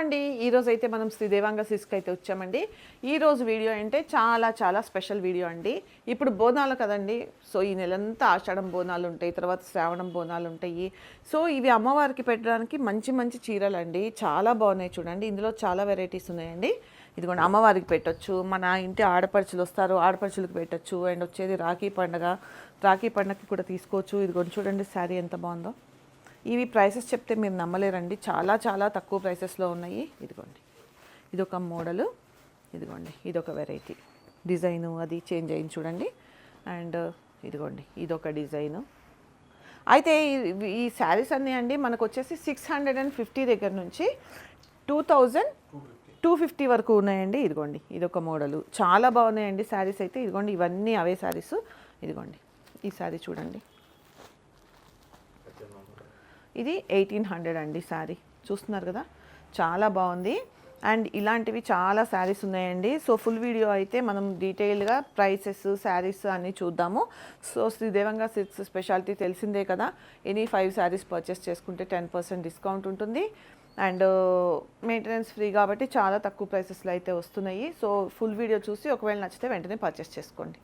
అండి ఈ రోజు అయితే మనం శ్రీ దేవాంగ సిస్క్ అయితే వచ్చామండి. ఈ రోజు వీడియో అంటే చాలా చాలా స్పెషల్ వీడియో అండి. ఇప్పుడు బోనాలు కదండి సో ఈ నెలంతా ఆషాఢం బోనాలు ఉంటాయి తర్వాత శ్రావణం బోనాలు ఉంటాయి సో ఇవి అమ్మవారికి పెట్టడానికి మంచి మంచి చీరలు అండి చాలా బాగున్నాయి చూడండి ఇందులో చాలా వెరైటీస్ ఉన్నాయండి. ఇదిగోండి అమ్మవారికి పెట్టొచ్చు మన ఇంటి ఆడపడుచులు వస్తారు ఆడపడుచులకు పెట్టొచ్చు అండ్ వచ్చేది రాఖీ పండగ. రాఖీ పండగకి కూడా తీసుకోవచ్చు. ఇదిగోండి చూడండి శారీ ఎంత బాగుందో. ఇవి ప్రైసెస్ చెప్తే మీరు నమ్మలేరండి. చాలా చాలా తక్కువ ప్రైసెస్లో ఉన్నాయి. ఇదిగోండి. ఇదొక మోడలు. ఇదిగోండి. ఇదొక వెరైటీ. డిజైను అది చేంజ్ అయింది చూడండి. అండ్ ఇదిగోండి. ఇదొక డిజైను. అయితే ఈ- ఈ శారీస్ అన్నీ అండి మనకు వచ్చేసి సిక్స్ హండ్రెడ్ అండ్ ఫిఫ్టీ దగ్గర నుంచి టూ థౌజండ్ టూ ఫిఫ్టీ వరకు ఉన్నాయండి. ఇదిగోండి. ఇదొక మోడలు. చాలా బాగున్నాయండి శారీస్ అయితే. ఇదిగోండి. ఇవన్నీ అవే శారీస్. ఇదిగోండి. ఈ శారీ చూడండి. ఇది ఎయిటీన్ హండ్రెడ్ అండి శారీ. చూస్తున్నారు కదా? చాలా బాగుంది. అండ్ ఇలాంటివి చాలా శారీస్ ఉన్నాయండి. సో ఫుల్ వీడియో అయితే మనం డీటెయిల్గా ప్రైసెస్ శారీస్ అన్నీ చూద్దాము. సో శ్రీదేవంగా సిల్క్స్ స్పెషాలిటీ తెలిసిందే కదా? ఎనీ ఫైవ్ శారీస్ పర్చేస్ చేసుకుంటే టెన్ పర్సెంట్ డిస్కౌంట్ ఉంటుంది. అండ్ మెయింటెనెన్స్ ఫ్రీ కాబట్టి చాలా తక్కువ ప్రైసెస్లో అయితే వస్తున్నాయి. సో ఫుల్ వీడియో చూసి ఒకవేళ నచ్చితే వెంటనే పర్చేస్ చేసుకోండి.